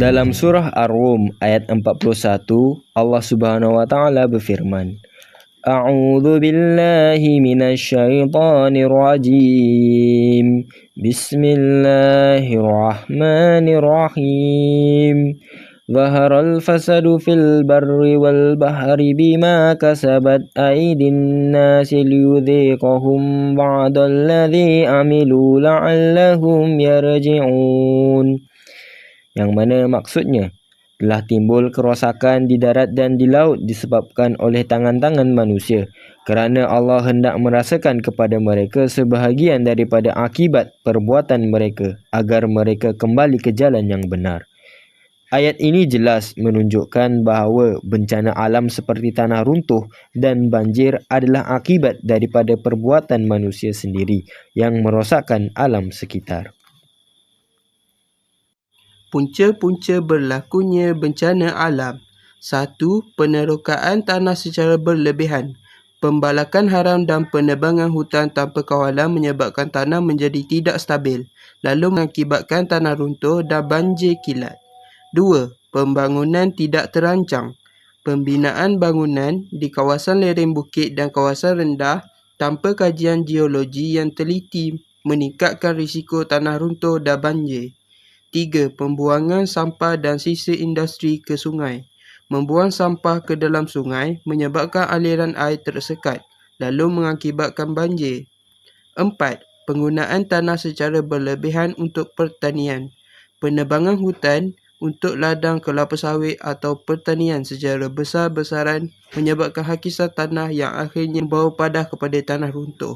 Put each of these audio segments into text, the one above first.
Dalam surah Ar-Rum ayat 41, Allah Subhanahu wa taala berfirman, A'udzu billahi minasy syaithanir rajim. Bismillahirrahmanirrahim. ظهر الفساد في البر والبحر بما كسبت أيدي الناس ليذيقهم بعض الذي عملوا لعلهم يرجعون yang mana maksudnya telah timbul kerosakan di darat dan di laut disebabkan oleh tangan-tangan manusia kerana Allah hendak merasakan kepada mereka sebahagian daripada akibat perbuatan mereka agar mereka kembali ke jalan yang benar. Ayat ini jelas menunjukkan bahawa bencana alam seperti tanah runtuh dan banjir adalah akibat daripada perbuatan manusia sendiri yang merosakkan alam sekitar punca-punca berlakunya bencana alam. Satu, penerokaan tanah secara berlebihan. Pembalakan haram dan penebangan hutan tanpa kawalan menyebabkan tanah menjadi tidak stabil, lalu mengakibatkan tanah runtuh dan banjir kilat. Dua, pembangunan tidak terancang. Pembinaan bangunan di kawasan lereng bukit dan kawasan rendah tanpa kajian geologi yang teliti meningkatkan risiko tanah runtuh dan banjir. Tiga, pembuangan sampah dan sisa industri ke sungai. Membuang sampah ke dalam sungai menyebabkan aliran air tersekat lalu mengakibatkan banjir. Empat, penggunaan tanah secara berlebihan untuk pertanian. Penebangan hutan untuk ladang kelapa sawit atau pertanian secara besar-besaran menyebabkan hakisan tanah yang akhirnya membawa padah kepada tanah runtuh.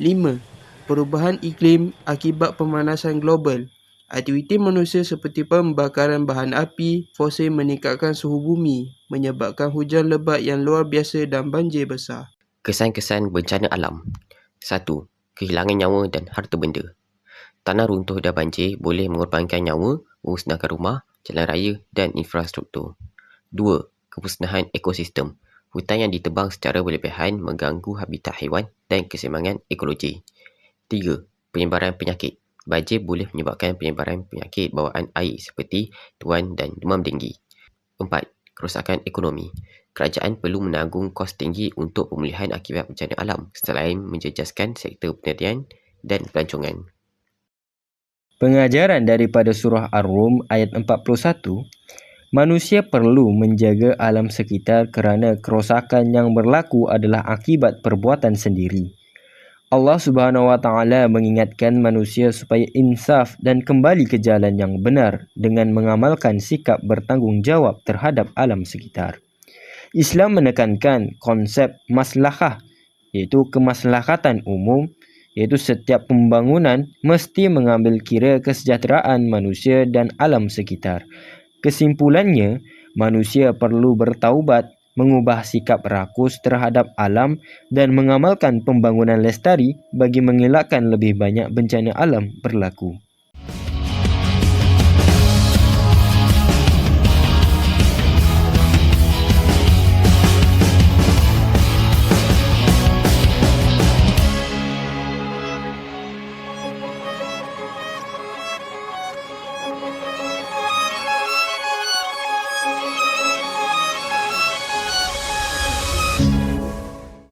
Lima, perubahan iklim akibat pemanasan global. Aktiviti manusia seperti pembakaran bahan api fosil meningkatkan suhu bumi, menyebabkan hujan lebat yang luar biasa dan banjir besar. Kesan-kesan bencana alam. Satu, Kehilangan nyawa dan harta benda. Tanah runtuh dan banjir boleh mengorbankan nyawa, memusnahkan rumah, jalan raya dan infrastruktur. Dua, Kemusnahan ekosistem. Hutan yang ditebang secara berlebihan mengganggu habitat haiwan dan keseimbangan ekologi. Tiga, Penyebaran penyakit. Banjir boleh menyebabkan penyebaran penyakit bawaan air seperti tuan dan demam denggi. Empat, kerosakan ekonomi. Kerajaan perlu menanggung kos tinggi untuk pemulihan akibat bencana alam selain menjejaskan sektor perniagaan dan pelancongan. Pengajaran daripada surah Ar-Rum ayat 41, manusia perlu menjaga alam sekitar kerana kerosakan yang berlaku adalah akibat perbuatan sendiri. Allah Subhanahu Wa Taala mengingatkan manusia supaya insaf dan kembali ke jalan yang benar dengan mengamalkan sikap bertanggungjawab terhadap alam sekitar. Islam menekankan konsep maslahah iaitu kemaslahatan umum iaitu setiap pembangunan mesti mengambil kira kesejahteraan manusia dan alam sekitar. Kesimpulannya, manusia perlu bertaubat mengubah sikap rakus terhadap alam dan mengamalkan pembangunan lestari bagi mengelakkan lebih banyak bencana alam berlaku.